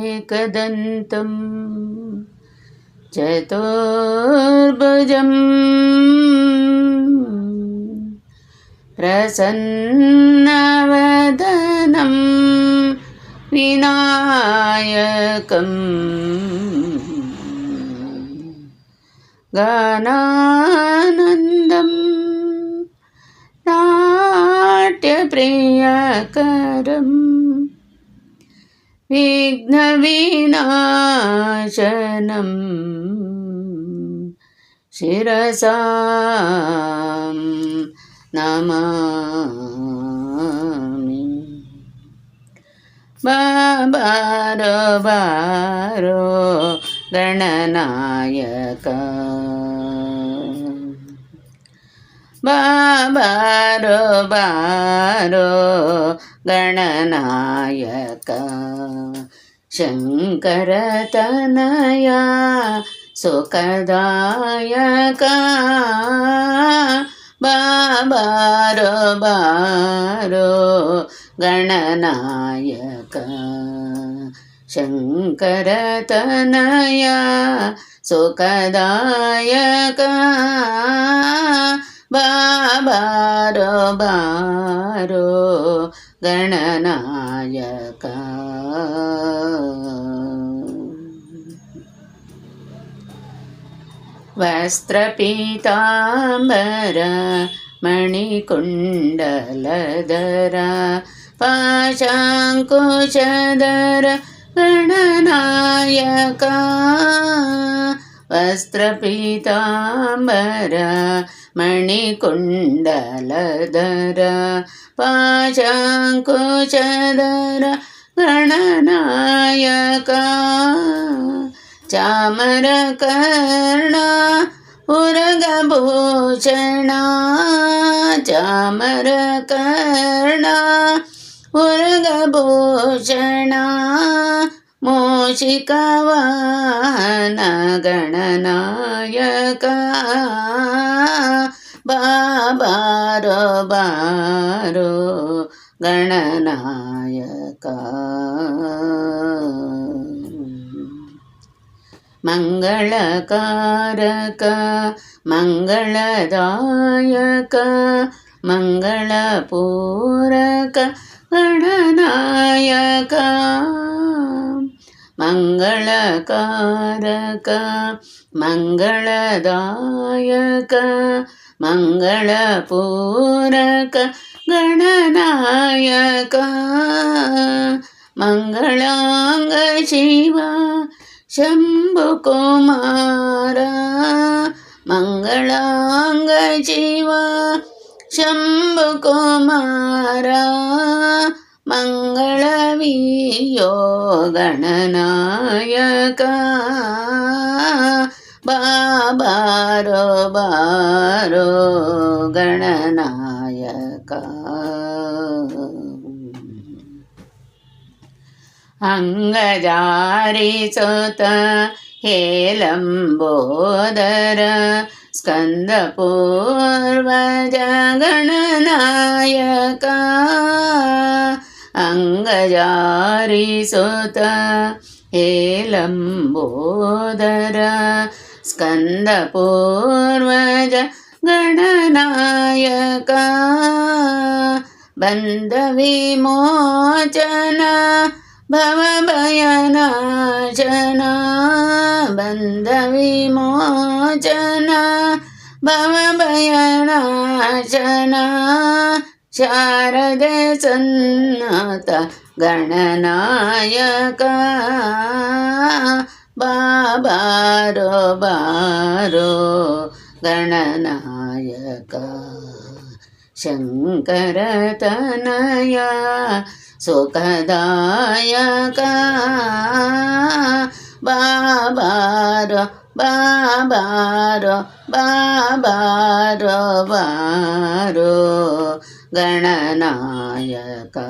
एकदन्तं चतुर्भुजम् प्रसन्नवदनं विनायकम् गानानन्दं नाट्यप्रियकरम् विघ्नविनाशनं शिरसा नमामि। बाबारो बारो गणनायक। बाबारो बारो गणनायक। ಶಂಕರತನಯ ಸುಖದಾಯಕ. ಬಾರೋ ಬಾರೋ ಗಣನಾಯಕ. ಶಂಕರತನಯ ಸುಖದಾಯಕ. ಬಾರೋ ಬಾರೋ ಗಣನಾಯಕ. నాయక वस्त्रपीताम्बर मणिकुण्डलधर पाशाङ्कुशधर गणनायका വസ്ത്രപീതാംബര മണികുണ്ടലധര പാശാങ്കുശധര ഗണനായക ചാമരകർണ ഉരഗഭൂഷണ ചാമരകർണ ഉരഗഭൂഷണ മോഷിക്കവാന ഗണനായക ബാബാരോ ബാരോ ഗണനായക. മംഗളകാരക മംഗളദായക മംഗളപൂരക ഗണനായക. மங்களகாரக மங்களதாயக மங்களபூரக கணநாயக மங்களாங்க சிவா शम्भुकुमार मङ्गलाङ्गजीव शम्भुकुमार മംഗളവീയോഗണനായക. ബാബാരോ ബാരോ ഗണനായക. അംഗജാരിസുത ഹേലംബോദര സ്കന്ദപൂർവജഗണനായക ಅಂಗಜಾರಿಸುತ ಹೇಲಂಬೋದರ ಸ್ಕಂದಪೂರ್ವಜ ಗಣನಾಯಕ ಅಂಗಜಾರಿಸುತ ಹೇಲಂಬೋದರ ಸ್ಕಂದಪೂರ್ವಜ ಗಣನಾಯಕ ಬಂದ ವಿಮೋಚನ ಭವಭಯನಾಶನ ಬಂದ ವಿಮೋಚನ शारदे सन्नात गणनायक। बाबारो बारो गणनायक। शङ्करतनय सुखदायक। बाबारो बाबारो बाबारो बारो गणनायका।